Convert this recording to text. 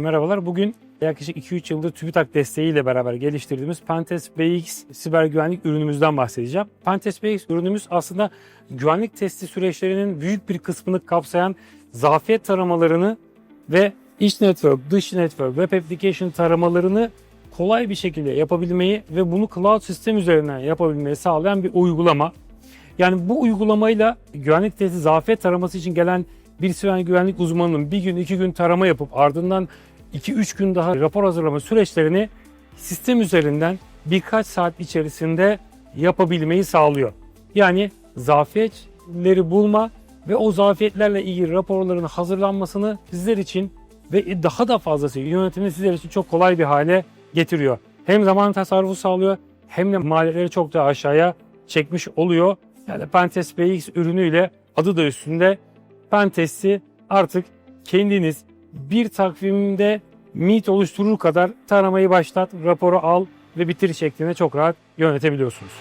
Merhabalar. Bugün yaklaşık 2-3 yıldır TÜBİTAK desteğiyle beraber geliştirdiğimiz Pentest BX siber güvenlik ürünümüzden bahsedeceğim. Pentest BX ürünümüz aslında güvenlik testi süreçlerinin büyük bir kısmını kapsayan zafiyet taramalarını ve iç network, dış network, web application taramalarını kolay bir şekilde yapabilmeyi ve bunu cloud sistem üzerinden yapabilmeyi sağlayan bir uygulama. Yani bu uygulamayla güvenlik testi zafiyet taraması için gelen bir siber güvenlik uzmanının bir gün iki gün tarama yapıp ardından 2-3 gün daha rapor hazırlama süreçlerini sistem üzerinden birkaç saat içerisinde yapabilmeyi sağlıyor. Yani zafiyetleri bulma ve o zafiyetlerle ilgili raporların hazırlanmasını sizler için ve daha da fazlası yönetimini sizler için çok kolay bir hale getiriyor. Hem zaman tasarrufu sağlıyor hem de maliyetleri çok daha aşağıya çekmiş oluyor. Yani Pentest BX ürünüyle adı da üstünde Pentest'i artık kendiniz bir takvimde Meet oluşturur kadar taramayı başlat, raporu al ve bitir şeklinde çok rahat yönetebiliyorsunuz.